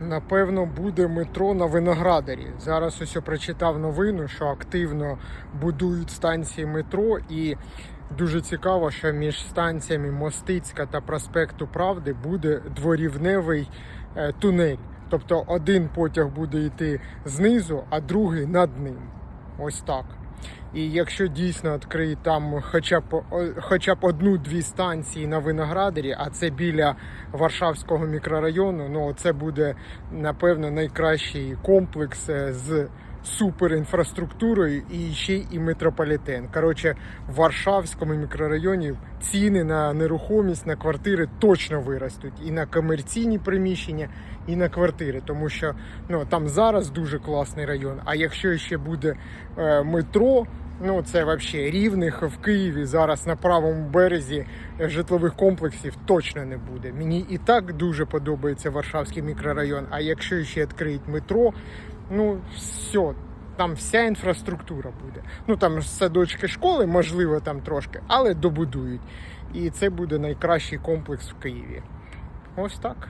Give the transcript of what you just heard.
Напевно, буде метро на Виноградарі. Зараз ось я прочитав новину, що активно будують станції метро, і дуже цікаво, що між станціями Мостицька та проспекту Правди буде дворівневий е, тунель. Тобто один потяг буде йти знизу, а другий над ним. Ось так. І якщо дійсно відкриють там хоча б хоча б одну-дві станції на Виноградарі, а це біля Варшавського мікрорайону, ну це буде напевно найкращий комплекс е, з суперінфраструктурою і ще і метрополітен. Коротше, в Варшавському мікрорайоні ціни на нерухомість на квартири точно виростуть і на комерційні приміщення, і на квартири, тому що ну там зараз дуже класний район. А якщо ще буде е, метро, ну це взагалі рівних в Києві зараз на правому березі е, житлових комплексів точно не буде. Мені і так дуже подобається Варшавський мікрорайон. А якщо ще відкриють метро, ну все. Там вся інфраструктура буде. Ну там садочки школи, можливо, там трошки, але добудують. І це буде найкращий комплекс в Києві. Ось так.